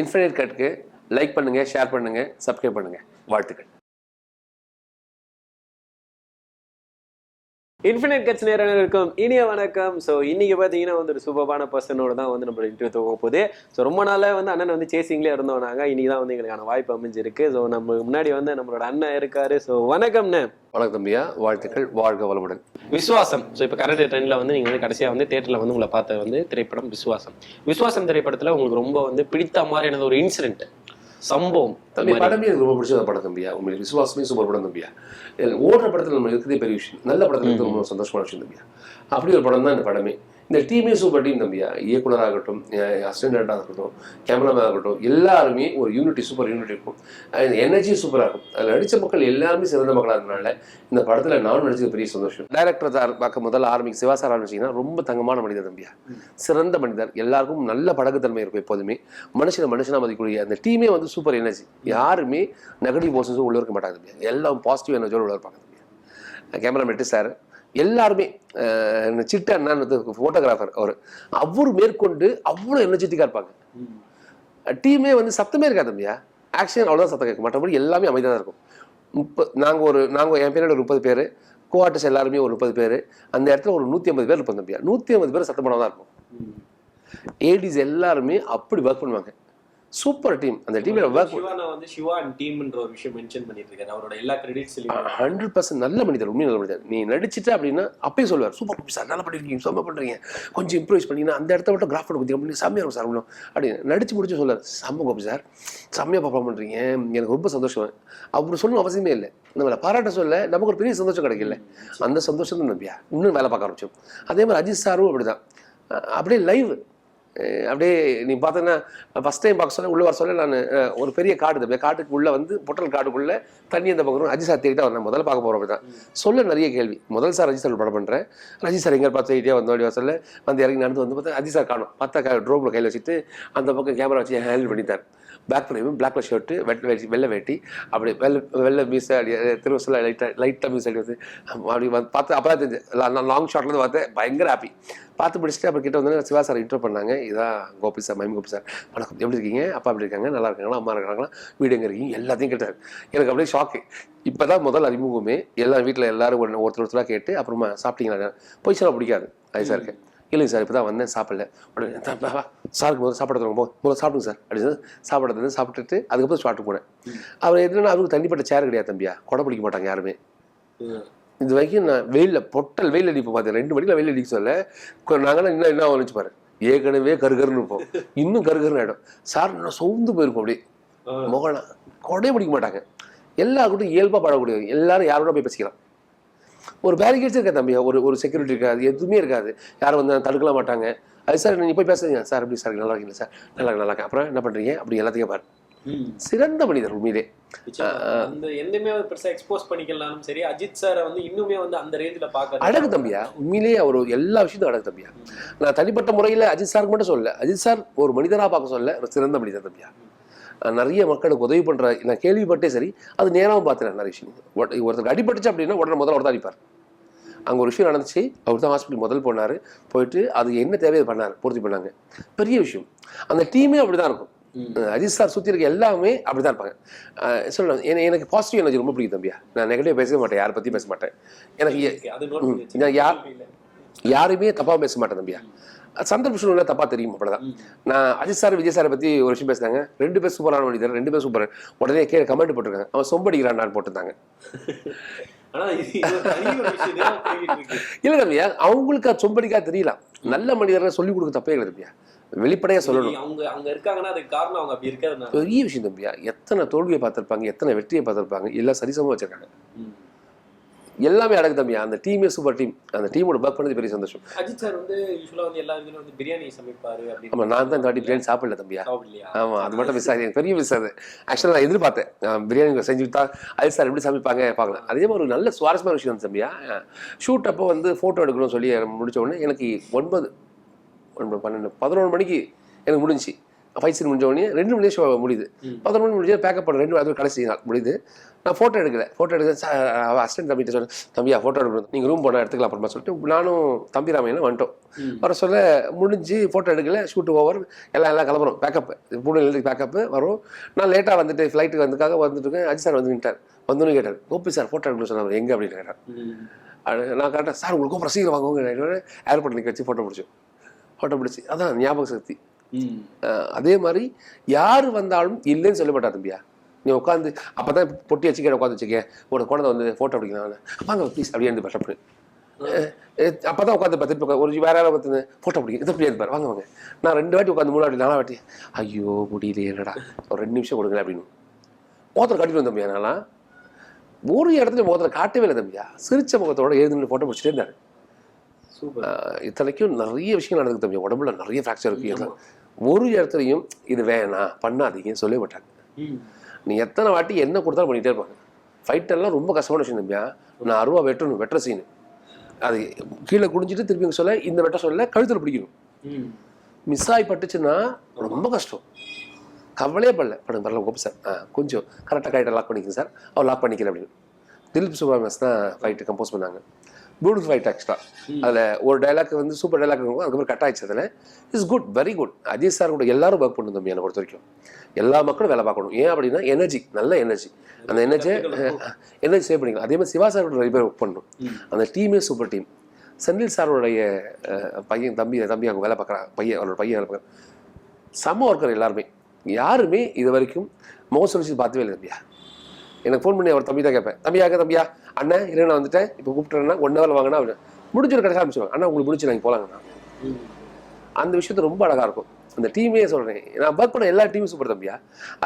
Infinite கட்க்கு like பண்ணுங்க share பண்ணுங்க சப்ஸ்கிரைப் பண்ணுங்க. வாழ்த்துக்கள். இன்ஃபினிட் கட்ஸ் நேரம் இனிய வணக்கம். ஸோ இன்னைக்கு பார்த்தீங்கன்னா வந்து ஒரு சூப்பரான பர்சனோட தான் வந்து நம்ம இன்டர்வியூ போக போகுது. ஸோ ரொம்ப நாளாக வந்து அண்ணன் வந்து சேசிங்லேயே இருந்தோம் நாங்கள் இன்னைக்கு தான் வந்து எங்களுக்கான வாய்ப்பு அமைஞ்சிருக்கு. ஸோ நம்ம முன்னாடி வந்து நம்மளோட அண்ணன் இருக்காரு. ஸோ வணக்கம்ண்ணே. வணக்கம் தம்பியா வாழ்த்துக்கள். வாழ்க வளமுடன். விஸ்வாசம் ஸோ இப்போ கரண்ட் ட்ரெண்டில் வந்து நீங்கள் வந்து கடைசியாக வந்து தேட்டரில் வந்து உங்களை பார்த்த வந்து திரைப்படம் விஸ்வாசம் விஸ்வாசம் திரைப்படத்தில் உங்களுக்கு ரொம்ப வந்து பிடித்த மாதிரியான ஒரு இன்சிடென்ட் சம்பவம். தம்பி படமே எனக்கு ரொம்ப பிடிச்ச படம் தம்பியா? உண்மையிலே விசுவாசமே சூப்பர் படம் தம்பியா? ஓடுற படத்தில் நம்ம இருக்கிறதே பெரிய விஷயம். நல்ல படத்தில் ரொம்ப சந்தோஷமான விஷயம் தம்பியா? அப்படி ஒரு படம் தான் இந்த படமே. இந்த டீமே சூப்பர் டீம் தம்பியா? இயக்குனராகட்டும் அசிஸ்டண்டாக இருக்கட்டும் கேமராமேன் ஆகட்டும் எல்லாருமே ஒரு யூனிட்டி சூப்பர் யூனிட்டி இருக்கும். எனர்ஜி சூப்பராக இருக்கும். அதில் நடித்த மக்கள் எல்லாருமே சிறந்த மக்களாக இருந்தனால இந்த படத்தில் நானும் நடிச்சது பெரிய சந்தோஷம். டைரக்டர் சார் பார்க்க முதல்ல ஆரம்பிக்க சிவா சார் ஆரம்பிச்சிங்கன்னா ரொம்ப தங்கமான மனிதர் தம்பியா? சிறந்த மனிதர். எல்லாருக்கும் நல்ல படகுத்தன்மை இருக்கும் எப்போதுமே. மனுஷனை மனுஷனாக மதிக்கக்கூடிய அந்த டீமே வந்து சூப்பர் எனர்ஜி யாருமே நெகட்டிவ் போர்ஷன்ஸும் உள்ள இருக்க மாட்டாங்க தம்பியா. எல்லாம் பாசிட்டிவ் எனர்ஜியோடு உள்ள இருப்பாங்க தம்பியா. கேமராமேட்டு சார் எல்லாருமே சிட்ட அண்ணன் ஃபோட்டோகிராஃபர் அவர். அவர் மேற்கொண்டு அவ்வளோ எனர்ஜெட்டிக்காக இருப்பாங்க. டீமே வந்து சத்தமே இருக்காது தம்பியா? ஆக்ஷன் அவ்வளோதான் சத்தம் கேட்கும். மற்றபடி எல்லாமே அமைதியாக தான் இருக்கும். முப்பது நாங்கள் ஒரு நாங்கள் என் பேரோட ஒரு முப்பது பேர் கோஆர்டர்ஸ் எல்லாருமே ஒரு முப்பது பேர் அந்த இடத்துல ஒரு நூற்றி ஐம்பது பேர் இருப்போம் தம்பியா? நூற்றி ஐம்பது பேர் சத்தம் பண்ணாம தான் இருக்கும் ஏடிஸ் எல்லாருமே அப்படி ஒர்க் பண்ணுவாங்க. Super team. அந்த டீமில் ஒர்க் வந்து சிவா அண்ட் டீம்ன்ற ஒரு விஷயம் மென்ஷன் பண்ணிட்டு இருக்காரு அவரோட எல்லா கிரெடிட்ஸ்லயும் ஹண்ட்ரட் பர்சன்ட் நல்ல மனிதர் உண்மை நல்ல மனிதர். நீ நடிச்சிட்ட அப்படின்னா அப்பயே சொல்லுவார் சூப்பர் சார் நல்லா பண்ணிருக்கீங்க செம்ம பண்ணுறீங்க கொஞ்சம் இம்ப்ரூவைஸ் பண்ணீங்கன்னா அந்த இடத்த மட்டும் கிராஃப் பண்ண அப்படின்னு செம்மையாக இருக்கும் சார் அவ்வளோ அப்படின்னு நடிச்சு முடிச்சு சொல்லுவார் செம்ம கோபி சார் செம்மையாக பர்ஃபார்ம் பண்ணுறீங்க எனக்கு ரொம்ப சந்தோஷம். அப்படி சொல்லணும் அவசியமே இல்லை. நம்மளை பாராட்ட சொல்ல நமக்கு ஒரு பெரிய சந்தோஷம் கிடைக்கல. அந்த சந்தோஷம் தான் நம்பியா? இன்னும் வேலை பார்க்க ஆரம்பிச்சோம். அதே மாதிரி அஜித் சாரும் அப்படிதான். அப்படியே லைவ் அப்படியே நீ பார்த்தீங்கன்னா ஃபஸ்ட் டைம் பார்க்க சொல்ல உள்ளே வர சொல்ல நான். ஒரு பெரிய காடு இந்த காட்டுக்கு உள்ளே வந்து பொட்டல் காடுக்குள்ளே தண்ணி அந்த பக்கம் அஜி சார் தேடிட்டு நான் முதல்ல பார்க்க போகிறோம் அப்படிதான். சொல்ல நிறைய கேள்வி. முதல் சார் அஜி சார் படம் பண்ணுறேன் அஜி சார் எங்கே பார்த்து தேடிட்டே வந்தோம் அப்படி சொல்ல வந்து இறங்கி நடந்து வந்து பார்த்தா அஜி சார் காணும். பார்த்தா ட்ரோப்பில் கையில் வச்சுட்டு அந்த பக்கம் கேமரா வச்சு ஹேண்டில் பண்ணித்தார் பிளாக் பண்ணிவிடும் பிளாக் ஷர்ட்டு வெட் வெட்டி வெள்ளை வேட்டி அப்படி வெள்ளை வெள்ளை மீசை அடி திருவசில் லைட்டாக லைட்டாக மீசை அடி வந்து அப்படி வந்து பார்த்து அப்போ தான் தெரிஞ்சு லாங் ஷாட்லேருந்து பார்த்தேன் பயங்கர ஹாப்பி பார்த்து பிடிச்சிட்டு அப்புறம் கிட்ட வந்து சிவா சார் இன்ட்ரோ பண்ணாங்க. இதான் Gopi sir mime Gopi sir வணக்கம் எப்படி இருக்கீங்க? அப்பா எப்படி இருக்காங்க? நல்லா இருக்காங்களா? அம்மா இருக்காங்களா? வீடு எங்கே இருக்கீங்க? எல்லாத்தையும் கேட்டார். எனக்கு அப்படியே ஷாக்கு இப்போ தான் முதல் அறிமுகமே. எல்லா வீட்டில் எல்லாரும் ஒன்று ஒருத்தர் ஒருத்தராக கேட்டு அப்புறமா சாப்பிட்டீங்களா? போய் சொல்ல பிடிக்காது. அது இருக்கேன் இல்லைங்க சார் இப்போ தான் வந்தேன் சாப்பிடல. உடனே "தா, வா, வா, சாருக்கு முதல்ல சாப்பிட தருவோம் முதல்ல சாப்பிடுங்க சார் அப்படின்னு சாப்பிட தந்து சாப்பிட்டுட்டு அதுக்கப்புறம் ஸ்டார்ட் போனேன். அவர் எதுனா அவருக்கு தனிப்பட்ட சேர் கிடையாது தம்பியா கொடை பிடிக்க மாட்டாங்க யாருமே. இது வரைக்கும் நான் வெயிலில் பொட்டல் வெயில் அடிப்போம் பார்த்தேன் ரெண்டு மணிக்கு வெயில் அடிக்க சொல்ல நாங்களாம் இன்னும் என்ன வந்துச்சு பாரு ஏற்கனவே கருகருன்னு இருப்போம். இன்னும் கருகருன்னு ஆகிடும் சார் நான் சோர்ந்து போயிருப்போம் அப்படியே. முகனா கொடையே பிடிக்க மாட்டாங்க. எல்லா கூட்டும் இயல்பாக பாடக்கூடியது எல்லாரும் யாரோட போய் பேசிக்கலாம். ஒரு பேரிகேட்ஸ் இருக்காது தம்பி. ஒரு ஒரு செக்யூரிட்டி இருக்காது. எதுவுமே இருக்காது. யாரும் வந்து தடுக்கல மாட்டாங்க. அது சார் நீங்கள் போய் பேசுறீங்க சார் எப்படி சார் நல்லா இருக்கீங்களா சார் நல்லா இருக்கு, நல்லா இருக்கேன். அப்புறம் என்ன பண்ணுறீங்க அப்படி எல்லாத்தையும் பாரு. சிறந்த மனிதர் உண்மையிலே. அந்த எந்தமே பெருசா எக்ஸ்போஸ் பண்ணிக்கலாம்னு சரி அஜித் சாரை வந்து இன்னுமே வந்து அந்த ரேஞ்சில பாக்க அழகு தம்பியா. உண்மையிலேயே அவர் எல்லா விஷயத்தையும் அழகு தம்பியா. நான் தனிப்பட்ட முறையில் அஜித் சாருக்கு மட்டும் சொல்லல. அஜித் சார் ஒரு மனிதராக பார்க்க சொல்ல ஒரு சிறந்த மனிதர் தம்பியா. நிறைய மக்களுக்கு உதவி பண்ற நான் கேள்விப்பட்டே சரி அது நேராகவும் பார்த்தேன் நிறைய விஷயம் ஒருத்த- ஒருத்தருக்கு அடிபட்டுச்சு அப்படின்னா உடனே முதல்ல தான் அடிப்பார். அங்கே ஒரு விஷயம் நடந்துச்சு அவர் தான் ஹாஸ்பிட்டல் முதல் போனார். போயிட்டு அது என்ன தேவையை பண்ணார் பூர்த்தி பண்ணாங்க. பெரிய விஷயம். அந்த டீமே அப்படி தான் இருக்கும் அஜித் சார் சுற்றி இருக்க எல்லாமே அப்படி தான் இருப்பாங்க சொல்லலாம் எனக்கு பாசிட்டிவ் எனர்ஜி ரொம்ப பிடிக்கும் தம்பியா. நான் நெகட்டிவ் பேசவே மாட்டேன் யாரை பற்றி பேச மாட்டேன். எனக்கு யார் யாருமே தப்பா பேச மாட்டேன் தம்பியா. சந்தர்ப்ப சூழ்நிலை தப்பா தெரியும் அப்படிதான் நான் அஜித் சார் விஜய் சாரை பத்தி ஒரு விஷயம் பேசுறாங்க ரெண்டு பேர் சூப்பரான மனிதர் ரெண்டு பேர் சூப்பர் உடனே கீழே கமெண்ட் போட்டிருக்காங்க. அவன் சொம்படிக்கிறான் போட்டிருந்தாங்க. இல்ல தம்பியா அவங்களுக்கு அது சொம்படிக்கா தெரியலாம் நல்ல மனிதர்களை சொல்லி கொடுக்க தப்பே இல்லை தம்பியா வெளிப்படையா சொல்லணும். அவங்க அங்க இருக்காங்கன்னா அதுக்கு காரணம் அவங்க அப்படி பெரிய விஷயம் தம்பியா எத்தனை தோல்வியை பார்த்திருப்பாங்க எத்தனை வெற்றியை பார்த்திருப்பாங்க எல்லாம் சரிசமமா வச்சிருக்காங்க. எல்லாமே அடக்கு தம்பியா அந்த டீமே சூப்பர் டீம் அந்த டீமோட ஒர்க் பண்ணது பெரிய சந்தோஷம். அஜித் சார் வந்து யூஸ்வலா வந்து எல்லா இதுலயும் வந்து பிரியாணி சமைப்பாரு ஆமா நான் தான் இந்த வாட்டி பிரியாணி சாப்பிடல தம்பியா ஆமா அது மட்டும் மிஸ் ஆகுது எனக்கு பெரிய மிஸ் ஆகுது ஆக்சுவலாக நான் எதிர்பார்த்தேன். பிரியாணி செஞ்சு விட்டா அது சார் எப்படி சமைப்பாங்க பார்க்கலாம். அதே மாதிரி ஒரு நல்ல சுவாரஸ்யமான விஷயம் வந்து தம்பியா ஷூட் அப்போ வந்து ஃபோட்டோ எடுக்கணும்னு சொல்லி முடிச்ச உடனே எனக்கு ஒன்பது ஒன்பது பன்னெண்டு பதினொன்று மணிக்கு எனக்கு முடிஞ்சுச்சு. ஃபைவ் சீன் முடிஞ்ச உடனே ரெண்டு மணி ஷோ முடியுது. பதினொரு மணி முடிஞ்சு பேக்கப் பண்ண ரெண்டு அது கடைசி நாள் முடியுது. நான் ஃபோட்டோ எடுக்கல. ஃபோட்டோ எடுக்க அசிஸ்டன்ட் தம்பிகிட்ட சொன்னேன் தம்பியா ஃபோட்டோ எடுக்கணும் நீங்கள் ரூம் போனால் எடுத்துக்கலாம் அப்புறமா சொல்லிட்டு நானும் தம்பி ராமையனும் வந்துட்டோம். வர சொல்ல முடிஞ்சு ஃபோட்டோ எடுக்கல ஷூட் ஓவர் எல்லாம் எல்லாம் கிளம்புறோம். பேக்கப் பூனே பேக்கப்பு வரும். நான் லேட்டாக வந்துட்டு ஃப்ளைட்டுக்கு வந்துக்காக வந்துட்டு இருக்கேன். அஜி சார் வந்து நின்ட்டார். வந்தோன்னு கேட்டார் கோபி சார் ஃபோட்டோ எடுக்கணும் சொன்னார். எங்கே? அப்படின்னு கேட்டார். அது நான் கேட்டேன் சார் உங்களுக்கு கூப்பிட்ற சீக்கிரம் வாங்குவோங்க ஏர்போர்ட் நிற்க வச்சு ஃபோட்டோ பிடிச்சோம். ஃபோட்டோ பிடிச்சி அதான் ஞாபக சக்தி. அதே மாதிரி யார் வந்தாலும் இல்லைன்னு சொல்ல தம்பியா. நீ உட்காந்து அப்போ தான் பொட்டி வச்சு கீழே உட்காந்து வச்சுக்க ஒரு குழந்தை வந்து ஃபோட்டோ பிடிக்கலாம் வாங்க ப்ளீஸ் அப்படியே இருந்து பட்டப்பு அப்போ தான் உட்காந்து உட்காந்து ஒரு வேற யாராவது பார்த்து ஃபோட்டோ பிடிக்கும் இது அப்படியே இருப்பார் வாங்க வாங்க. நான் ரெண்டு வாட்டி உட்காந்து மூணு வாட்டி நாலா வாட்டி. ஐயோ முடியலையே என்னடா? ஒரு ரெண்டு நிமிஷம் கொடுங்க அப்படின்னு. மோத்திரம் கட்டிட்டு வந்தோம் தம்பியா நான்லாம். ஒரு இடத்துல மோத்திரம் காட்டவே இல்லை தம்பியா. சிரிச்ச முகத்தோட எழுந்து ஃபோட்டோ பிடிச்சிட்டே இருந்தார். இத்தனைக்கும் நிறைய விஷயங்கள் நடக்குது தம்பி உடம்புல நிறைய ஃப்ராக்சர் இருக்கு. ஒரு இடத்துலையும் இது வேணாம் பண்ணாதீங்கன்னு சொல்லவே மாட்டாங்க நீ எத்தனை வாட்டி என்ன கொடுத்தாலும் பண்ணிட்டே இருப்பாங்க. ஃபைட் எல்லாம் ரொம்ப கஷ்டமான விஷயம் தம்பியா. நான் அருவா வெட்டணும் வெட்டுற சீனு அது கீழே குடிஞ்சிட்டு திருப்பி சொல்ல இந்த வெட்ட சொல்ல கழுத்தில் பிடிக்கணும். மிஸ் ஆகி பட்டுச்சுன்னா ரொம்ப கஷ்டம். கவலையே படல. படுங்க பரவாயில்ல கோபி சார் ஆ கொஞ்சம் கரெக்டாக கைட்டை லாக் பண்ணிக்கங்க சார் அவர் லாக் பண்ணிக்கிறேன் அப்படின்னு. திலீப் சுப்ரமணியஸ் தான் ஃபைட்டு கம்போஸ் பண்ணாங்க. பியூட்டிஃபுல் ஃபைட் ஆக்சுவலாக அதில் ஒரு டைலாக் வந்து சூப்பர் டைலாக் இருக்கும் அதுக்கப்புறம் கட் ஆயிடுச்சு அதில். Is good very good Ajith sir கூட எல்லாரும் ஒர்க் பண்ணணும் தம்பி என்னை பொறுத்த வரைக்கும். எல்லா மக்களும் வேலை பார்க்கணும். ஏன் அப்படின்னா எனர்ஜி நல்ல எனர்ஜி அந்த எனர்ஜியை எனர்ஜி சேவ் பண்ணிக்கலாம். அதே மாதிரி சிவா சாரோட நிறைய பேர் ஒர்க் பண்ணணும். அந்த டீமே சூப்பர் டீம் செந்தில் சாரோடைய பையன் தம்பி தம்பி அவங்க வேலை பார்க்குறான். பையன் அவரோட பையன் வேலை பார்க்குறான். செம்ம ஒர்க்கர் எல்லாருமே. யாருமே இது வரைக்கும் சொல்லி பார்த்தவே இல்லை தம்பியா. எனக்கு ஃபோன் பண்ணி அவர் தம்பி தான் கேட்பேன். தம்பியாக தம்பியா? அண்ணன் இல்லை நான் வந்துட்டேன். இப்போ கூப்பிட்டுறேன்னா ஒன் ஹவர் வாங்கினா அவர் முடிஞ்சிரு கடைசி ஆரம்பிச்சுவாங்க அண்ணா உங்களுக்கு முடிச்சு நாங்கள் போகலாங்கண்ணா அந்த விஷயத்து ரொம்ப அழகா இருக்கும். அந்த டீமே சொல்கிறேன் நான் ஒர்க் பண்ண எல்லா டீமும் சூப்பர் தம்பியா.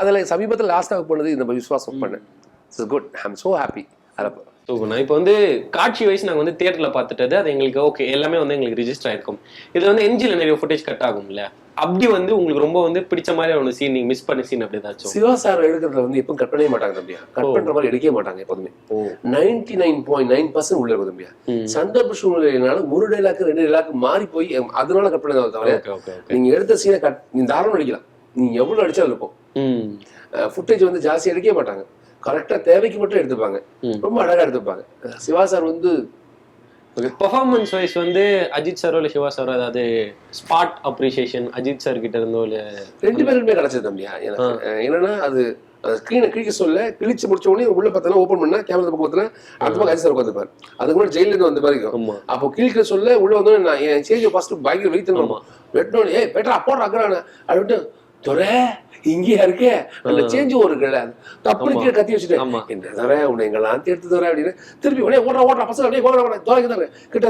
அதில் சமீபத்தில் லாஸ்ட்டாக போனது இந்த விஸ்வாஸ் பண்ணேன். It's good I am so happy அதில் தூக்கணும் இப்போ வந்து காட்சி வைஸ் நாங்கள் வந்து தியேட்டரில் பார்த்துட்டது அது எங்களுக்கு ஓகே எல்லாமே வந்து எங்களுக்கு ரிஜிஸ்டர் ஆயிருக்கும். இது வந்து என்ஜில நிறைய ஃபுட்டேஜ் கட் ஆகும்ல? அப்படி வந்து உங்களுக்கு ரொம்ப வந்து பிடிச்ச மாதிரி ஒரு சீன் நீங்க மிஸ் பண்ண சீன் அப்படி ஏதாச்சும்? சிவா சார் எடுக்கிறதுல வந்து எப்பவும் கட் பண்ணவே மாட்டாங்க தம்பியா. கட் பண்ற மாதிரி எடுக்கவே மாட்டாங்க எப்போதுமே. Ninety nine point nine percent உள்ள இருக்கும் தம்பியா. சந்தர்ப்ப சூழ்நிலையினால ஒரு டைலாக் ரெண்டு டைலாக் மாறி போய் அதனால கட் பண்ணதை தவிர நீங்க எடுத்த சீனை கட் நீங்க தாராளம் அடிக்கலாம் நீங்க எவ்வளவு அடிச்சாலும் இருக்கும். ஃபுட்டேஜ் வந்து ஜாஸ்தி எடுக்கவே மாட்டாங்க. கரெக்டா தேவைக்கு மட்டும் எடுத்துப்பாங்க. ரொம்ப அழகா எடுத்துப்பாங்க. சிவா சார் வந்து பெர்ஃபார்மன்ஸ் வைஸ் வந்து அஜித் சாரோ இல்லை சிவா சாரோ அதாவது ஸ்பாட் அப்ரிசியேஷன் அஜித் சார் கிட்ட இருந்தோ இல்லை ரெண்டு பேருமே கிடைச்சது தம்பியா எனக்கு. என்னன்னா அது ஸ்க்ரீனை கிழிக்க சொல்ல கிழிச்சு முடிச்ச உடனே உள்ள பார்த்தா ஓப்பன் பண்ணா கேமரா பக்கத்துல அடுத்த பக்கம் அஜித் சார் உட்காந்துப்பாரு அதுக்கு முன்னாடி ஜெயில இருந்து வந்த மாதிரி இருக்கும் அப்போ கிழிக்க சொல்ல உள்ள வந்தோடனே நான் என் சேஞ்ச ஃபர்ஸ்ட் பயங்கர வெயிட். தரணும் வெட்டணும் ஏய் பெட்டரா போடுற அக்கறான. அப்படின்ட்டு துறை இங்கேயா இருக்கே? அந்த சேஞ்ச் ஒரு கிடையாது தப்பு ஆமா. கீழே கத்தி வச்சுட்டேன் ஆமா. என்ன தர உன்னை எங்கெல்லாம் தேர்த்து தர அப்படின்னு திருப்பி உடனே ஓடுற ஓடுற பசங்க அப்படியே ஓடுற ஓடுற துறைக்கு தர கிட்ட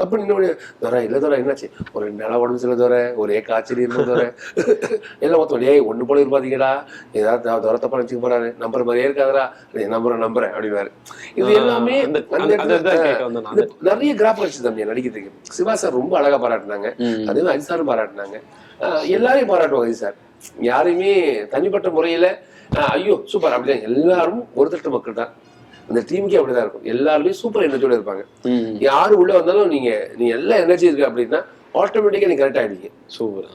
தப்பு நின்று தர இல்ல தர என்னாச்சு? ஒரு ரெண்டு உடம்பு சில தர ஒரே காய்ச்சல் இருந்த தர எல்லாம் மொத்தம் ஏய் ஒண்ணு போல இருப்பாதீங்கடா. ஏதாவது துரை தப்பா நினைச்சுக்க போறாரு. நம்பர் மாதிரியே இருக்காதரா நம்புறேன் நம்புறேன் அப்படின்னாரு இது எல்லாமே நிறைய கிராஃப் கிடைச்சு தம்பி நடிக்கிறதுக்கு. சிவா சார் ரொம்ப அழகா பாராட்டினாங்க. அதே மாதிரி அஜித் சாரும் பாராட்டினாங்க. எல்லாரையும் பாராட்டுவாங்க சார். யாரையுமே தனிப்பட்ட முறையில ஐயோ சூப்பர் அப்படிதான். எல்லாரும் ஒரு தட்டு மக்கள் தான். அந்த டீமுக்கே அப்படிதான் இருக்கும். எல்லாருமே சூப்பர் எனர்ஜியோட இருப்பாங்க. யாரு உள்ள வந்தாலும் நீங்க நீ எல்லா எனர்ஜி இருக்கு அப்படின்னா ஆட்டோமேட்டிக்கா நீங்க கரெக்ட் ஆயிடுவீங்க. சூப்பர்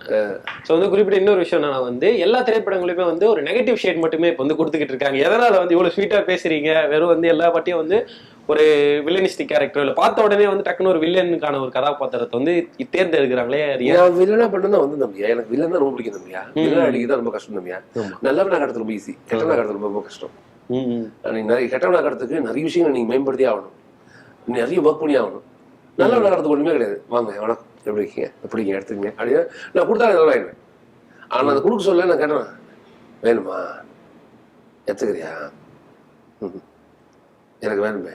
ஸோ வந்து குறிப்பிட்ட இன்னொரு விஷயம் என்னன்னா வந்து எல்லா திரைப்படங்களுமே வந்து ஒரு நெகட்டிவ் ஷேட் மட்டுமே இப்போ வந்து கொடுத்துக்கிட்டு இருக்காங்க. எதனால வந்து இவ்வளவு ஸ்வீட்டா பேசுறீங்க? வெறும் வந்து எல்லா பாட்டியும் வந்து ஒரு வில்லனிஸ்டிக் கேரக்டர் இல்லை பார்த்த உடனே வந்து டக்குன்னு ஒரு வில்லனுக்கான ஒரு கதாபாத்திரத்தை வந்து தேர்ந்தெடுக்கிறாங்களே நான் வில்லனா பண்ண வந்து தம்பியா எனக்கு வில்லன் தான் ரொம்ப பிடிக்கும் தம்பியா வில்லன் அடிக்க தான் ரொம்ப கஷ்டம் தம்பியா. நல்லவனா கடத்துறது ரொம்ப ஈஸி கெட்டவனா கடத்துறது ரொம்ப ரொம்ப கஷ்டம். நீங்க நிறைய கெட்டவனா கடத்துக்கு நிறைய விஷயங்களை நீங்க மேம்படுத்தி ஆகணும். நீ நிறைய ஒர்க் பண்ணி ஆகணும். நல்லவனா கடத்துக்கு ஒண்ணுமே கிடையாது. வாங்க வணக்கம். எப்படி இருக்கீங்க? எப்படிங்க எடுத்துக்கங்க. அப்படின்னா நான் கொடுத்தா நல்லா ஆயிடுவேன். ஆனா அதை கொடுக்க சொல்ல நான் கேட்டேன். வேணுமா? எடுத்துக்கிறியா. எனக்கு வேணுமே.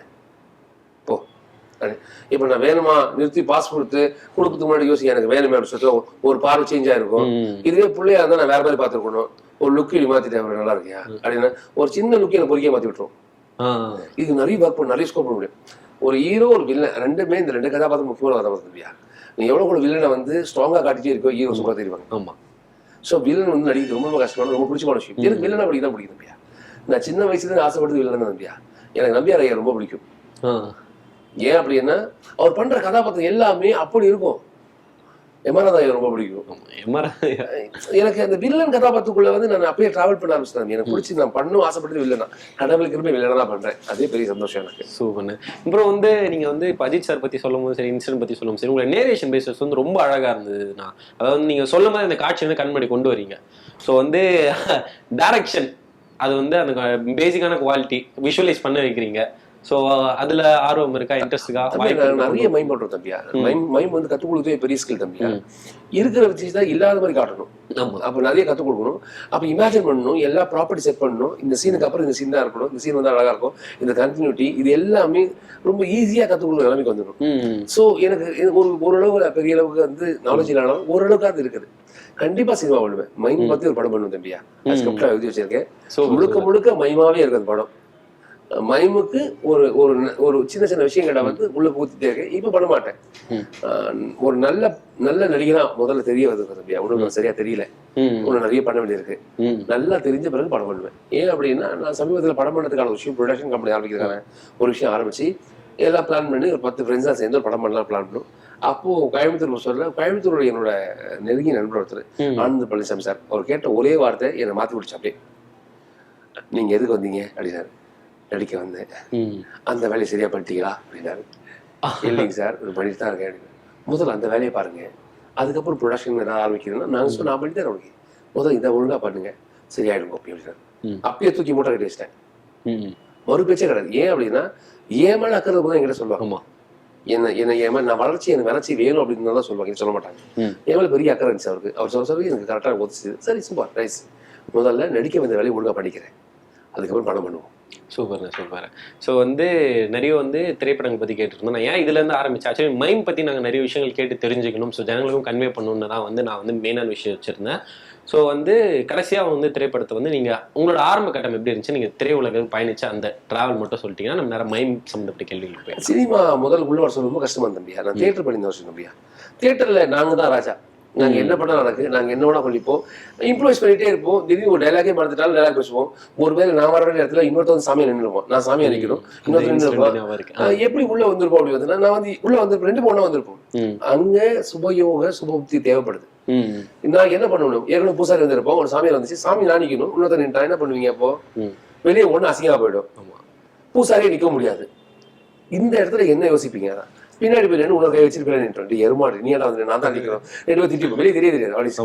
இப்ப நான் வேணுமா நிறுத்தி பாஸ் கொடுத்து கொடுக்கறதுக்கு முன்னாடி யோசிக்க எனக்கு வேணுமே அப்படின்னு சொல்லிட்டு ஒரு- பார்வை சேஞ்ச் ஆயிருக்கும். இதுவே பிள்ளையா இருந்தா நான் வேற மாதிரி பார்த்துருக்கணும். ஒரு லுக்கு மாத்திட்டேன் நல்லா இருக்கியா? அப்படின்னா ஒரு சின்ன லுக்கு எனக்கு பொறிக்க மாத்தி விட்டுரும். இது நிறைய ஒர்க் பண்ண நிறைய ஸ்கோப் பண்ண முடியும். ஒரு ஹீரோ ஒரு வில்லன் ரெண்டுமே இந்த ரெண்டு கதாபாத்திரம் முக்கியமான கதாபாத்திரம் இல்லையா நீ எவ்வளவு கூட வில்லனை வந்து ஸ்ட்ராங்கா காட்டிட்டே இருக்கோ ஹீரோ சூப்பரா தெரிவாங்க. ஆமா. ஸோ வில்லன் வந்து நடிக்கிறது ரொம்ப ரொம்ப கஷ்டமான ரொம்ப பிடிச்சமான விஷயம். எனக்கு வில்லனா பிடிக்கும் தான் பிடிக்கும் தம்பியா நான் சின்ன வயசுல இருந்து ஆசைப்பட்டது வில்லன் தான் தம்பியா எனக்கு நம்பியார் ஐயா ரொம்ப பிடிக்கும். ஏன் அப்படின்னா அவர் பண்ற கதாபாத்திரம் எல்லாமே அப்படி இருக்கும். எமராதாயை ரொம்ப பிடிக்கும். எனக்கு அந்த வில்லன் கதாபாத்திரத்துக்குள்ள வந்து நான் அப்படியே டிராவல் பண்ண ஆரம்பிச்சிட்டேன். எனக்கு பிடிச்சி நான் பண்ணும் ஆசைப்பட்டது வில்லனா கடவுளுக்கு இருப்பே வில்லனா பண்றேன். அதே பெரிய சந்தோஷம் எனக்கு. சூப்பர்ண்ணு அப்புறம் வந்து நீங்க வந்து இப்போ அஜித் சார் பத்தி சொல்லும் போது சரி இன்சிடென்ட் பத்தி சொல்லும் சரி உங்களோட நேரேஷன் பேசஸ் வந்து ரொம்ப அழகா இருந்ததுண்ணா. அதாவது நீங்க சொல்லும் போது அந்த காட்சி வந்து கண்மணி கொண்டு வரீங்க. ஸோ வந்து டைரக்ஷன் அது வந்து அந்த பேசிக்கான குவாலிட்டி விஷுவலைஸ் பண்ண வைக்கிறீங்க. ஸோ அதுல ஆர்வம் இருக்கா? இன்ட்ரெஸ்ட் இருக்கா? தம்பி, வாய்ப்பு நான் நிறைய மைம் பண்றோம் தம்பியா? மைம் மைம் வந்து கத்துக் கொடுக்கவே பெரிய ஸ்கில் தம்பியா? இருக்கிற வச்சு தான் இல்லாத மாதிரி காட்டணும். ஆமா. அப்ப நிறைய கத்துக் கொடுக்கணும். அப்ப இமேஜின் பண்ணணும். எல்லா ப்ராப்பர்ட்டி செட் பண்ணணும். இந்த சீனுக்கு அப்புறம் இந்த சீன் தான் இருக்கணும். இந்த சீன் வந்து அழகா இருக்கும். இந்த கண்டினியூட்டி இது எல்லாமே ரொம்ப ஈஸியா கத்துக் கொடுக்குற நிலைமைக்கு வந்துடும் ஸோ எனக்கு ஒரு ஓரளவு பெரிய அளவுக்கு வந்து நாலேஜ் இல்லாலும் ஓரளவுக்கு அது இருக்குது. கண்டிப்பா சினிமா பண்ணுவேன் மைம் பத்தி ஒரு படம் பண்ணுவேன் தம்பியா. ஸ்கிரிப்டா எழுதி வச்சிருக்கேன். முழுக்க முழுக்க மைமாவே இருக்குது படம். மைமுக்கு ஒரு ஒரு ஒரு சின்ன சின்ன விஷயங்களை வந்து உள்ள ஊத்திட்டே இருக்கேன் இப்ப பண்ண மாட்டேன். ஒரு நல்ல நல்ல நடிகனா முதல்ல தெரிய வருது தம்பியா உனக்கு சரியா தெரியல. இன்னும் நிறைய பண்ண வேண்டியிருக்கு. நல்லா தெரிஞ்ச பிறகு படம் பண்ணுவேன். ஏன் அப்படின்னா நான் சமீபத்தில் படம் பண்ணதுக்கான ஒரு விஷயம் ப்ரொடக்ஷன் கம்பெனி ஆரம்பிக்கிறதுக்கான ஒரு விஷயம் ஆரம்பிச்சு எல்லாம் பிளான் பண்ணி ஒரு பத்து ஃப்ரெண்ட்ஸாக சேர்ந்து ஒரு படம் பண்ணலாம் பிளான் பண்ணோம். அப்போ கோயம்புத்தூர் சொல்ல கோயம்புத்தூர் என்னோட நெருங்கிய நண்பர் ஒருத்தர். ஆனந்த் பழனிசாமி சார். அவர் கேட்ட ஒரே வார்த்தை என்னை மாற்றி விடுச்சு அப்படியே நீங்க எதுக்கு வந்தீங்க? அப்படின்னாரு. நடிக்க வந்தேன். அந்த வேலையை சரியா பண்ணிட்டீங்களா? அப்படின்னாரு. இல்லைங்க சார் இது பண்ணிட்டு தான் இருக்கேன். அப்படின்னு. முதல்ல அந்த வேலையை பாருங்க. அதுக்கப்புறம் ப்ரொடக்ஷன் ஏதாவது ஆரம்பிக்கிறேன்னா நான் நான் பண்ணி தரேன் உனக்கு முதல்ல இதை ஒழுங்கா பண்ணுங்க. சரியாயிடும் அப்படி அப்படின்னாரு. ம். அப்பயே தூக்கி மூட்டை கட்டி வச்சிட்டேன். மறு பேச்சே கிடையாது. ஏன் அப்படின்னா ஏன் மேல அக்கறை போது என்கிட்ட சொல்லுவாங்க. என்ன என்ன ஏன் மேல நான் வளர்ச்சி எனக்கு வளர்ச்சி வேணும் அப்படின்னு தான் சொல்லுவாங்க. சொல்ல மாட்டாங்க. ம். என் மேல பெரிய அக்கறை இருந்துச்சு அவருக்கு. அவர் சொல்ல சொல்லி எனக்கு கரெக்டாக ஒத்துச்சு. சரி சூப்பர் நைஸ் முதல்ல நடிக்க வந்த வேலையை ஒழுங்கா பண்ணிக்கிறேன். அதுக்கப்புறம் படம் பண்ணுவோம். சூப்பர்ண்ணே சூப்பர் ஸோ வந்து நிறைய வந்து திரைப்படங்கள் பற்றி கேட்டுருந்தோம். நான் ஏன் இதுலேருந்து ஆரம்பிச்சேன்? ஆக்சுவலி மைம் பற்றி நாங்கள் நிறைய விஷயங்கள் கேட்டு தெரிஞ்சுக்கணும். ஸோ ஜனங்களுக்கும் கன்வே பண்ணணும்னு தான் வந்து நான் வந்து மெயினான விஷயம் வச்சுருந்தேன். ஸோ வந்து கடைசியாக வந்து திரைப்படத்தை வந்து நீங்கள் உங்களோட ஆரம்ப கட்டம் எப்படி இருந்துச்சு? நீங்கள் திரையுலகம் பயணிச்ச அந்த டிராவல் மட்டும் சொல்லிட்டீங்கன்னா நம்ம நேரம் மைம் சம்மந்தப்பட்ட கேள்வி போயிடலாம் சினிமா முதல் உள்ள வருஷம் ரொம்ப கஷ்டமாக தம்பியா நான் தியேட்டர் பண்ணி வருஷம் தம்பியா தியேட்டர்ல நாங்கள் தான் ராஜா. நாங்க என்ன பண்ணா நடக்கு நாங்க என்ன வேணா பண்ணிப்போம். இம்ப்ரூவைஸ் பண்ணிட்டே இருப்போம். திடீர்னு ஒரு டைலாகே மறந்துட்டாலும் டைலாக் பேசுவோம். ஒருவேளை நான் வர வேண்டிய இடத்துல இன்னொருத்த வந்து சாமியை நின்றுருப்போம் நான் சாமியை நிற்கணும் இன்னொருத்தர் நின்றுருப்போம் எப்படி உள்ள வந்திருப்போம் அப்படி வந்து நான் வந்து உள்ள வந்திருப்போம். ரெண்டு பொண்ணா வந்திருப்போம். அங்க சுபயோக சுபபுக்தி தேவைப்படுது. நான் என்ன பண்ணணும்? ஏற்கனவே பூசாரி வந்திருப்போம். ஒரு சாமியார் வந்துச்சு. சாமி நான் நிக்கணும். இன்னொருத்தர் நின்றா என்ன பண்ணுவீங்க அப்போ? வெளியே ஒண்ணு அசிங்கமா போயிடும். பூசாரியே நிக்க முடியாது. இந்த இடத்துல என்ன யோசிப்பீங்க? அதான் பின்னாடி போய் உனக்கு கை நின்று எருமாடு நீ வந்து நான் தான் நிக்கிறோம்? ரெண்டு பேரும் திட்டி வெளியே தெரிய தெரியாது ஆடிஸ்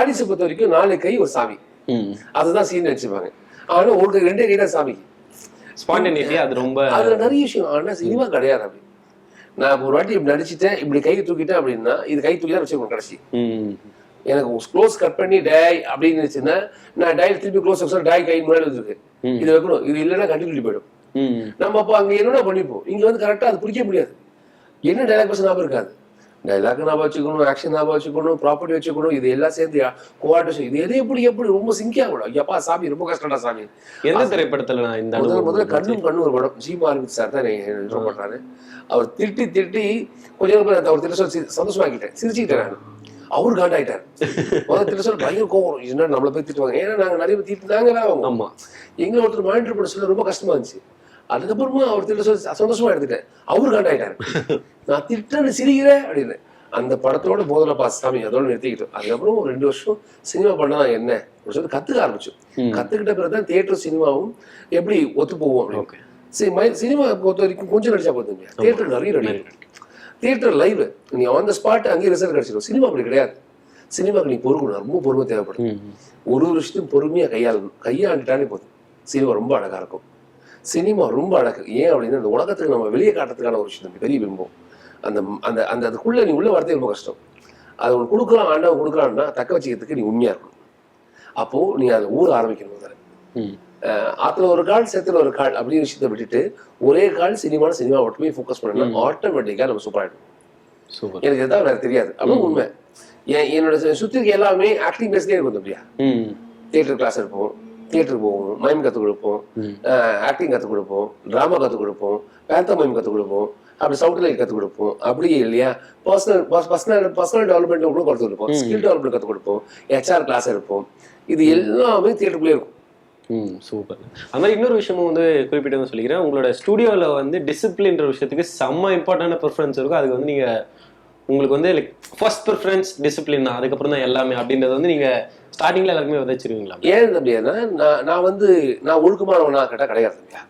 ஆடிஸை பொறுத்த வரைக்கும் நாலு கை ஒரு சாமி அதுதான் சீன் வச்சுப்பாங்க ஆனா ஒரு கை ரெண்டே கை தான் சாமிக்கு ஸ்பான்டேனிட்டி அது ரொம்ப அதுல நிறைய விஷயம். ஆனா சினிமா கிடையாது அப்படி. நான் ஒரு வாட்டி இப்படி நடிச்சிட்டேன் இப்படி கை தூக்கிட்டேன் அப்படின்னா இது கை தூக்கி தான் வச்சுக்கணும் கடைசி. எனக்கு க்ளோஸ் கட் பண்ணி டேய் அப்படின்னு இருந்துச்சுன்னா நான் டை திருப்பி க்ளோஸ் வச்சு கை முன்னாடி வந்துருக்கு. இது வைக்கணும். இது இல்லைன்னா கண்டினியூட்டி போயிடும். நம்ம அப்போ அங்க என்னென்ன பண்ணிப்போம். இங்க வந்து கரெக்டா அது பிடிக்க முடியாது. என்ன டைலாக் பேச ஞாபகம் இருக்காது? டைலாக் ஞாபகம் வச்சுக்கணும் ஆக்ஷன் ஞாபகம் வச்சுக்கணும் ப்ராப்பர்ட்டி வச்சுக்கணும் இது எல்லாம் சேர்ந்து கோஆர்டினேஷன் இது எது எப்படி எப்படி ரொம்ப சிங்கியா கூட ஐயப்பா சாமி ரொம்ப கஷ்டம்டா சாமி. எந்த திரைப்படத்துல நான் இந்த முதல்ல முதல்ல கண்ணும் கண்ணும் ஒரு படம். ஜி. மார்வித் சார் தான் என்ன பண்றாரு. அவர் திட்டி திட்டி கொஞ்ச நேரம் அவர் திட்ட சொல்லி சந்தோஷமாக்கிட்டேன் சிரிச்சுக்கிட்டேன் நான். அவர் காண்டாயிட்டார். முதல்ல திட்ட சொல்லி பயங்கர கோவம். என்ன நம்மள போய் திட்டுவாங்க. ஏன்னா நாங்க நிறைய பேர் திட்டு நாங்க வாங்குவோம் ஆமா. எங்களை ஒருத்தர் மானிட்டர் பண்ண சொல்ல ரொம்ப கஷ்டமா இருந்துச்சு. அதுக்கப்புறமா அவர் திட்ட சொல்லி சந்தோஷமா எடுத்துட்டேன் அவர் காண்டாயிட்டாரு. நான் திட்டன்னு சிரிக்கிறேன் அப்படின்னு. அந்த படத்தோட போதலை பாஸ் சாமி அதோட நிறுத்திக்கிட்டோம் அதுக்கப்புறம் ஒரு ரெண்டு வருஷம் சினிமா பண்ணா என்ன? அப்படின்னு சொல்லி கத்துக்க ஆரம்பிச்சோம். கத்துக்கிட்ட பிறகு தான் தியேட்டர் சினிமாவும் எப்படி ஒத்து போவோம் சரி மை- சினிமா பொறுத்த வரைக்கும் கொஞ்சம் நடிச்சா போதுங்க. தியேட்டர் நிறைய நடி தியேட்டர் லைவ் நீ ஆன் த ஸ்பாட் அங்கேயே ரிசல்ட் கிடைச்சிடும் சினிமா அப்படி கிடையாது. சினிமாக்கு நீ பொறுக்கணும். ரொம்ப பொறுமை தேவைப்படும். ஒரு ஒரு விஷயத்தையும் பொறுமையா கையாளணும். கையாண்டுட்டாலே போதும். சினிமா ரொம்ப அழகா இருக்கும். சினிமா ரொம்ப அழகு. ஏன் அப்படின்னா இந்த உலகத்துக்கு நம்ம வெளியே காட்டுறதுக்கான ஒரு விஷயம் பெரிய பிம்பம். அந்த அந்த அந்த அதுக்குள்ள நீ உள்ள வரதே ரொம்ப கஷ்டம். அது உனக்கு கொடுக்கலாம் ஆண்டவன் கொடுக்கலான்னா தக்க வச்சுக்கிறதுக்கு நீ உண்மையா இருக்கணும். அப்போ நீ அதை ஊர் ஆரம்பிக்கணும் முதல்ல. ஆத்துல ஒரு கால் சேத்துல ஒரு கால் அப்படின்னு விஷயத்தை விட்டுட்டு ஒரே கால் சினிமா சினிமா மட்டுமே ஃபோக்கஸ் பண்ணணும் ஆட்டோமேட்டிக்கா நம்ம சூப்பர் ஆயிடும் சூப்பர். எனக்கு எதாவது எனக்கு தெரியாது. அப்படின்னு உண்மை. என் என்னோட சு- சுத்தி இருக்க எல்லாமே ஆக்டிங் பேஸ்லேயே இருக்கும் அப்படியா தியேட்டர் கிளாஸ் இருப்போம் தியேட்டருக்கு போவோம் மைம் கற்றுக் கொடுப்போம் ஆக்டிங் கற்றுக் கொடுப்போம் ட்ராமா கற்றுக் கொடுப்போம் பேந்தோ மைம் கற்றுக் கொடுப்போம் அப்படி சவுண்ட் லைட் கற்றுக் கொடுப்போம். அப்படி இல்லையா? பர்சனல் பர்சனல் பர்சனல் டெவலப்மெண்ட் கூட கற்றுக் கொடுப்போம் ஸ்கில் டெவலப்மெண்ட் கற்றுக் கொடுப்போம். ஹெச்ஆர் கிளாஸ் இருப்போம் இது எல்லாமே தியேட்டருக்குள்ளே இருக்கும். ம் சூப்பர் அது மாதிரி இன்னொரு விஷயமும் வந்து குறிப்பிட்டு வந்து சொல்லிக்கிறேன். உங்களோட ஸ்டுடியோவில் வந்து டிசிப்ளின்ற விஷயத்துக்கு செம்ம இம்பார்ட்டன்டான ப்ரிஃபரன்ஸ் இருக்கும். அதுக்கு வந்து நீங்கள் உங்களுக்கு வந்து லைக் ஃபர்ஸ்ட் ப்ரிஃபரன்ஸ் டிசிப்ளின் அதுக்கப்புறம் தான் எல்லாமே அப்படின்றது வந்து நீங்க ஸ்டார்டிங்ல எல்லாருக்குமே விதைச்சிருவீங்களா? ஏன் அப்படின்னா நான் நான் வந்து நான் ஒழுக்கமானவனா கேட்டா கிடையாது தம்பியா?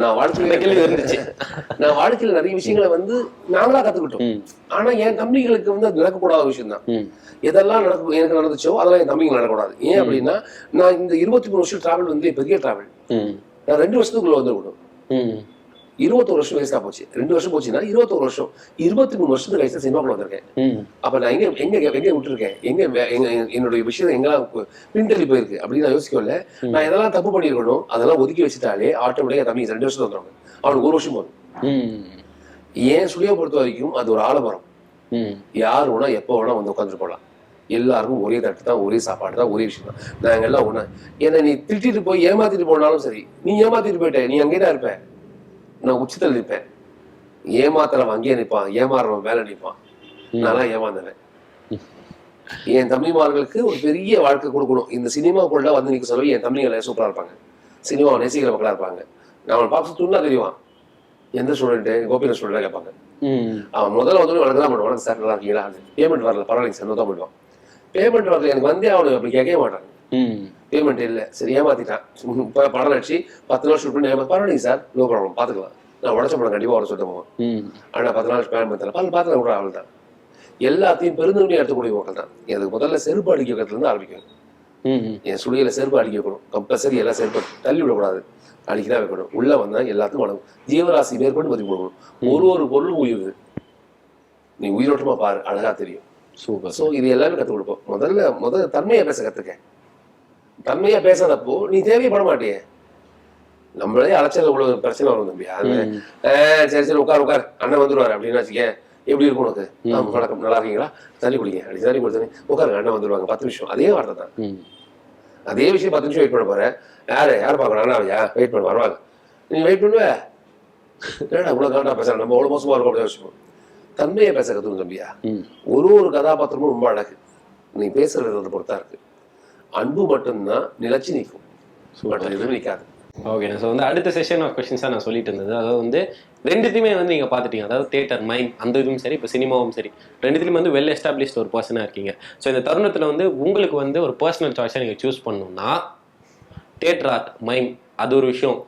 நான் வாழ்க்கையில இருந்துச்சு நான் வாழ்க்கையில நிறைய விஷயங்களை வந்து நாங்களா கத்துக்கிட்டோம். ஆனா என் தம்பிகளுக்கு வந்து அது நடக்கக்கூடாத விஷயம் தான் எதெல்லாம் நடக்கும் எனக்கு நடந்துச்சோ அதெல்லாம் என் தம்பிங்க நடக்கக்கூடாது. ஏன் அப்படின்னா நான் இந்த இருபத்தி மூணு வருஷம் டிராவல் வந்து பெரிய டிராவல் நான் ரெண்டு வருஷத்துக்குள்ள வந்துருக்கணும் இருபத்தோரு வருஷம் வேஸ்டா போச்சு. ரெண்டு வருஷம் போச்சுன்னா இருபத்தோரு வருஷம் இருபத்தி மூணு வருஷத்துக்கு கழிச்சு சினிமாக்குள்ள வந்திருக்கேன். அப்ப நான் எங்க எங்க எங்க விட்டுருக்கேன்? எங்க என்னுடைய விஷயம் எங்கெல்லாம் பின்தள்ளி போயிருக்கு அப்படின்னு நான் யோசிக்கல நான் எதெல்லாம் தப்பு பண்ணியிருக்கணும் அதெல்லாம் ஒதுக்கி வச்சுட்டாலே ஆட்டோமேட்டிக்கா தம்பி ரெண்டு வருஷம் வந்துருவாங்க. அவனுக்கு ஒரு வருஷம் போதும். ஏன் சுழியை பொறுத்த வரைக்கும் அது ஒரு ஆலமரம் யார் வேணா எப்போ வேணா வந்து உட்காந்துட்டு போகலாம். எல்லாருக்கும் ஒரே தட்டு தான் ஒரே சாப்பாடு தான் ஒரே விஷயம் தான். நாங்க எல்லாம் ஒண்ணா. ஏன்னா நீ திட்டிட்டு போய் ஏமாத்திட்டு போனாலும் சரி நீ ஏமாத்திட்டு போயிட்ட நீ அங்கேயே தான் இருப்ப. நான் உச்சத்தில் நிற்பேன் ஏமாத்துறவன் அங்கேயே நிற்பான் ஏமாறுறவன் மேல நிற்பான். நான்லாம் ஏமாந்தவன். என் தம்பிமார்களுக்கு ஒரு பெரிய வாழ்க்கை கொடுக்கணும். இந்த சினிமாக்குள்ள வந்து நிற்க சொல்லி என் தம்பிகளை சூப்பரா இருப்பாங்க. சினிமா நேசிக்கிற மக்களா இருப்பாங்க. நான் பார்த்து துண்ணா தெரியுவான் எந்த ஸ்டூடெண்ட் கோபிநாத் ஸ்டூடெண்ட் கேட்பாங்க. அவன் முதல்ல வந்து வணக்கம் தான் பண்ணுவான். சார் நல்லா இருக்கீங்களா? பேமெண்ட் வரல பரவாயில்லைங்க சார் தான் பண்ணுவான் பேமெண்ட் வரல எனக்கு வந்தே அவனுக்கு அப்படி கேட்கவே மாட்டாங்க. பேமெண்ட் இல்லை. சரி ஏமாத்திட்டான். இப்போ படம் நடிச்சு பத்து நாள் ஷூட் பண்ணி ஏமா பரவாயில்லைங்க சார் நோ ப்ராப்ளம் பார்த்துக்கலாம் நான் உடச்ச படம் கண்டிப்பாக வர சொல்லிட்டு போவேன் ம். ஆனால் பத்து நாள் பேமெண்ட் தரல பல பார்த்து கூட அவள் தான். எல்லாத்தையும் பெருந்தன்மையாக எடுத்துக்கூடிய மக்கள் தான். எனக்கு முதல்ல செருப்பு அடிக்க வைக்கிறதுலேருந்து ஆரம்பிக்கணும் ம் என் சுழியில செருப்பு அடிக்க வைக்கணும். கம்பல்சரி எல்லாம் செருப்பு தள்ளி விடக்கூடாது. அடிக்கதான் வைக்கணும். உள்ள வந்தா எல்லாத்துக்கும் வணங்கும் ஜீவராசி மேற்கொண்டு மதிப்பு கொடுக்கணும். ஒரு ஒரு பொருளும் உயிர் நீ உயிரோட்டமா பாரு. அழகா தெரியும். சூப்பர். ஸோ இது எல்லாமே கற்றுக் கொடுப்போம். முதல்ல முதல்ல தன்மையா பேச கத்துக்க. தன்மையா பேசாதப்போ நீ தேவைப்பட மாட்டியே நம்மளே அலைச்சல் இவ்வளவு பிரச்சனை வரும் தம்பி. அது ம். "ஆ, சரி சரி உட்கார் உட்கார். அண்ணன் வந்துருவாரு அப்படின்னு வச்சுக்க எப்படி இருக்கும் உனக்கு? வணக்கம். நல்லா இருக்கீங்களா? தண்ணி குடிங்க. அப்படி தண்ணி கொடுத்தனே உட்காருங்க அண்ணன் வந்துருவாங்க. பத்து நிமிஷம். அதே வார்த்தை தான். அதே விஷயம் பத்து நிமிஷம் வெயிட் பண்ண போறேன். யாரு? யார் பார்க்கணும்? அண்ணாவையா வெயிட் பண்ண வருவாங்க. நீ வெயிட் பண்ணுவ? என்னடா இவ்வளவு காண்டா பேசுற? நம்ம அவ்வளவு மோசமா இருக்கும் அப்படின்னு யோசிப்போம். தன்மையை பேச கத்துக்கணும் தம்பியா. ஒரு ஒரு கதாபாத்திரமும் ரொம்ப அழகு. நீ பேசுற விதத்தை பொறுத்தா இருக்கு. அன்பு மட்டும்தான் நிலைச்சு நிற்கும். எதுவும் நிற்காது. ஓகே ஸோ வந்து அடுத்த செஷன் ஆஃப் கொஸ்டின்ஸாக நான் சொல்லிட்டு இருந்தது. அதாவது வந்து ரெண்டுத்தையுமே வந்து நீங்கள் பார்த்துட்டீங்க. அதாவது தேட்டர் மைம் அந்த இதுவும் சரி இப்போ சினிமாவும் சரி. ரெண்டுத்துலையும் வந்து வெல் எஸ்டாப்ளிஷ்ட் ஒரு பர்சனாக இருக்கீங்க. ஸோ இந்த தருணத்தில் வந்து உங்களுக்கு வந்து ஒரு பர்சனல் சாய்ஸை நீங்கள் சூஸ் பண்ணணும்னா தேட்டர் ஆர்ட் மைம் அது ஒரு விஷயம்.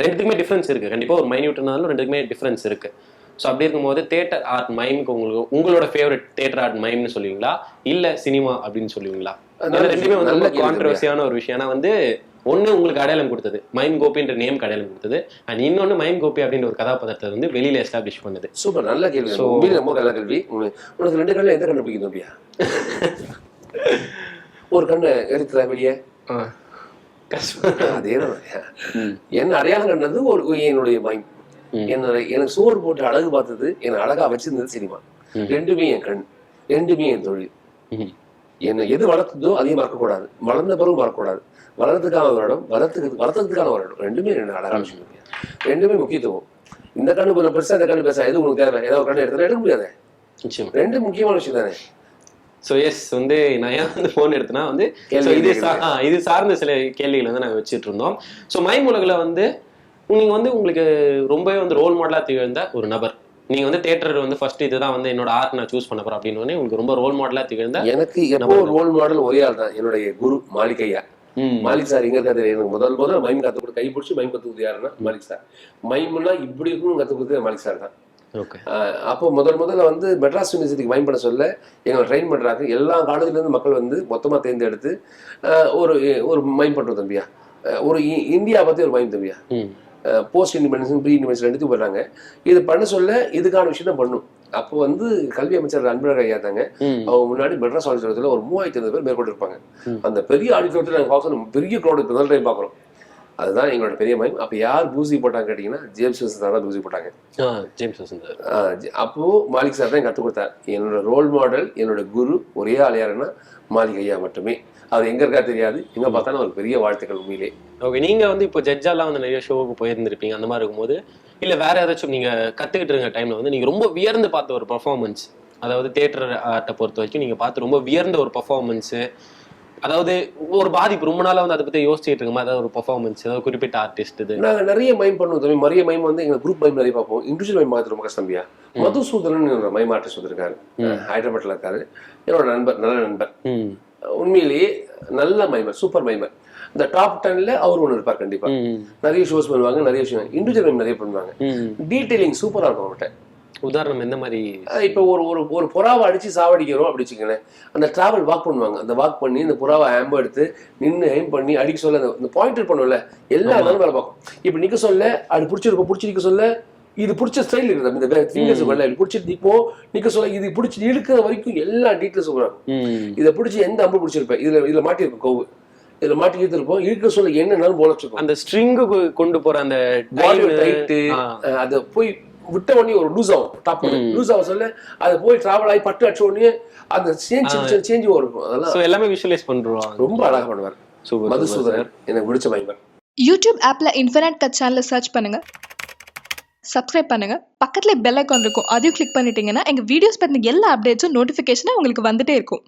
ரெண்டுத்துக்குமே டிஃப்ரென்ஸ் இருக்குது கண்டிப்பாக ஒரு மைன்யூட் இருந்தாலும் ரெண்டுக்குமே டிஃப்ரென்ஸ் இருக்குது ஸோ அப்படி இருக்கும்போது தேட்டர் ஆர்ட் மைமுக்கு உங்களுக்கு உங்களோட ஃபேவரட் தேட்டர் ஆர்ட் மைம்னு சொல்லுவீங்களா? இல்லை சினிமா அப்படின்னு சொல்லுவீங்களா? ரெண்டுமே வந்து நல்ல கான்ட்ரவர்சியான ஒரு விஷயம். ஏன்னா வந்து ஒண்ணு உங்களுக்கு அடையாளம் கொடுத்தது. மைம் கோபின்ற நேம் அடையாளம் கொடுத்தது. அண்ட் இன்னொன்னு மைம் கோபி அப்படின்ற ஒரு கதாபாத்திரத்தை வந்து வெளியில எஸ்டாப்ளிஷ் பண்ணுது. சூப்பர். நல்ல கேள்வி உண்மையிலே ரொம்ப நல்ல கேள்வி. உனக்கு ரெண்டு கண்ணில் எந்த கண்ணு பிடிக்கும் தம்பியா? ஒரு கண்ணு எடுத்துற வெளியே? அதே. என்ன அடையாளம் கண்டது? ஒரு என்னுடைய மைண்ட் ம். என்னோட எனக்கு சோறு போட்டு அழகு பார்த்தது என்னை அழகா வச்சிருந்தது சினிமா. ரெண்டுமே என் கண் ரெண்டுமே என் தொழில். என்னை எது வளர்த்ததோ அதையும் மறக்கக்கூடாது. வளர்ந்த பிறகு மறக்கக்கூடாது. வளர்றதுக்கான வருடம் வளர்த்துக்கு வளர்த்ததுக்கான வருடம் ரெண்டுமே அழகான விஷயம். ரெண்டுமே முக்கியத்துவம். இந்த கண்ணு கொஞ்சம் பெருசா இந்த கண்ணு பேச எது உனக்கு தேவை? ஏதாவது ஒரு கண்ணு எடுத்தா எடுக்க முடியாது? ரெண்டு முக்கியமான விஷயம் தானே? ஸோ எஸ் வந்து நான் ஏன் வந்து ஃபோன் எடுத்தேன்னா வந்து இது இது சார்ந்த சில கேள்விகள் வந்து நாங்கள் வச்சுட்டு இருந்தோம். ஸோ மைம் உலகில் வந்து நீங்க வந்து உங்களுக்கு ரொம்பவே வந்து ரோல் மாடலாக திகழ்ந்த ஒரு நபர். நீங்க வந்து தேட்டர் வந்து ஃபர்ஸ்ட் இதுதான் வந்து என்னோட ஆர்ட் நான் சூஸ் பண்ண போறேன் அப்படின்னு உங்களுக்கு ரொம்ப ரோல் மாடலாக திகழ்ந்த எனக்கு எப்போ ரோல் மாடல் ஒரே ஆள் தான் என்னுடைய குரு மாலிகையா ம். மாலிக் சார் எங்க இருக்காரு எனக்கு முதல் முதல்ல மைம் கத்து கொடுத்து கை பிடிச்சி மைம் கத்து கொடுத்து யாருன்னா மாலிக் சார். மைம்னா இப்படி இருக்கும்னு கத்து கொடுத்தது மாலிக் சார் தான். அப்போ முதல் முதல்ல வந்து மெட்ராஸ் யூனிவர்சிட்டிக்கு மைம் பண்ண சொல்ல எங்களை ட்ரெயின் பண்றாங்க. எல்லா காலேஜ்ல இருந்து மக்கள் வந்து மொத்தமா தேர்ந்தெடுத்து ஒரு ஒரு மைம் பண்றோம் தம்பியா. ஒரு இந்தியா பத்தி ஒரு மைம் தம்பியா. போஸ்ட் இண்டிபெண்டன்ஸ் ப்ரீ இண்டிபெண்டன்ஸ் ரெண்டுத்தையும் போடுறாங்க இது பண்ண சொல்ல இதுக்கான விஷயம் தான் பண்ணும் அப்போ வந்து கல்வி அமைச்சர் அன்பழகர் ஐயா தாங்க அவங்க முன்னாடி மெட்ராஸ் ஆடிட்டோரியத்தில் ஒரு மூவாயிரத்தி ஐநூறு பேர் மேற்கொண்டு இருப்பாங்க. அந்த பெரிய ஆடிட்டோரியத்தில் நாங்கள் பார்க்கணும் பெரிய க்ரௌடு முதல் டைம் பார்க்குறோம். அதுதான் எங்களோட பெரிய மயம் அப்போ யார் பூசி போட்டாங்க கேட்டிங்கன்னா ஜேம்ஸ் சார் தான் பூசி போட்டாங்க. ஜேம்ஸ் வசந்தர் ஆஹ் ஜ- அப்போ மாலிக் சார் தான் கற்றுக் கொடுத்தார். என்னோட ரோல் மாடல் என்னோட குரு ஒரே ஆள் யாருன்னா மாலிக் ஐயா மட்டுமே. அது எங்க இருக்கா தெரியாது. எங்க பார்த்தாலும் ஒரு பெரிய வாழ்த்துக்கள் உண்மையிலே. ஓகே நீங்க வந்து இப்போ ஜட்ஜாலாம் வந்து நிறைய ஷோவுக்கு போயிருந்திருப்பீங்க அந்த மாதிரி இருக்கும்போது இல்ல வேற ஏதாச்சும் நீங்க கத்துக்கிட்டு இருக்க டைம்ல வந்து நீங்க ரொம்ப வியர்ந்து பார்த்த ஒரு பர்ஃபார்மன்ஸ் அதாவது தியேட்டர் ஆர்ட்டை பொறுத்த வரைக்கும் நீங்க பார்த்து ரொம்ப வியர்ந்த ஒரு பர்ஃபார்மன்ஸ் அதாவது ஒரு பாதிப்பு ரொம்ப நாளா வந்து அதை பத்தி யோசிச்சுட்டு இருக்க மாதிரி ஒரு பர்ஃபார்மன்ஸ் ஏதாவது குறிப்பிட்ட ஆர்டிஸ்ட் இது. நாங்கள் நிறைய மைம் பண்ணுவோம் தம்பி. நிறைய மைம் வந்து எங்க குரூப் மைம் நிறைய பார்ப்போம். இண்டிவிஜுவல் மைம் பார்த்து ரொம்ப கஷ்டம் தம்பியா. மதுசூதனன் ஒரு மைமார்டிஸ்ட் வந்திருக்காரு ஹைதராபாத்ல இருக்காரு. என்னோட நண்பர் நல்ல நண்பர். உண்மையிலேயே நல்ல மைமர் சூப்பர் மைமர். இந்த டாப் டென்ல அவர் ஒன்று இருப்பார் கண்டிப்பா. நிறைய ஷோஸ் பண்ணுவாங்க நிறைய விஷயம். இண்டிவிஜுவல் மைம் நிறைய பண்ணுவாங்க. ம் டீடைலிங் சூப்பரா இருக்கும் அவர்கிட்ட. உதாரணம் எந்த மாதிரி? இப்போ ஒரு ஒரு ஒரு புறாவை அடிச்சு சாவடிக்கிறோம் அப்படி வச்சுக்கங்களேன். அந்த டிராவல் வாக் பண்ணுவாங்க. அந்த வாக் பண்ணி இந்த புறாவை ஹேம்பு எடுத்து நின்று ஹேம் பண்ணி அடிக்க சொல்ல அந்த- பாயிண்டர் பண்ணும்ல. எல்லா வேலை பார்க்கும். இப்போ நிக்க சொல்ல அது பிடிச்சிருக்கும் பிடிச்சி சொல்ல இது பிடிச்ச ஸ்டைல் இருக்குது இந்த ஃபிங்கர்ஸ் வரல இப்படி பிடிச்சி நிப்போ நிக்க சொல்ல இது பிடிச்சி இழுக்கிற வரைக்கும் எல்லா டீட்டெயில்ஸும் வரும். ம். இதை பிடிச்சி எந்த அம்பு பிடிச்சிருப்பேன்? இதுல இதுல மாட்டியிருக்கும் கோவு. இதுல மாட்டி இழுத்துருப்போம். இழுக்க சொல்ல என்னன்னாலும் போல வச்சுக்கும். அந்த ஸ்ட்ரிங்கு கொண்டு போற அந்த டைட்டு. அதை போய் விட்ட உடனே ஒரு லூஸ் ஆகும். டாப் லூஸ் ஆக சொல்ல அது போய் டிராவல் ஆகி பட்டு அடிச்ச உடனே அந்த சேஞ்ச் சேஞ்ச் வரும். அதெல்லாம் சோ எல்லாமே விஷுவலைஸ் பண்றோம். ரொம்ப அழகா பண்ணுவார். சூப்பர் மதுசூதனன் எனக்கு பிடிச்ச மைமர் யூடியூப் ஆப்பில் இன்ஃபினிட் கட் சேனலை சர்ச் பண்ணுங்க. சப்ஸ்கிரைப் பண்ணுங்க. பக்கத்தில் பெல் ஐக்கான் இருக்கும். அதையும் கிளிக் பண்ணிட்டீங்கன்னா எங்கள் வீடியோஸ் பற்றின எல்லா அப்டேட்ஸும் நோட்டிஃபிகேஷனாக உங்களுக்கு வந்துட்டே இருக்கும்.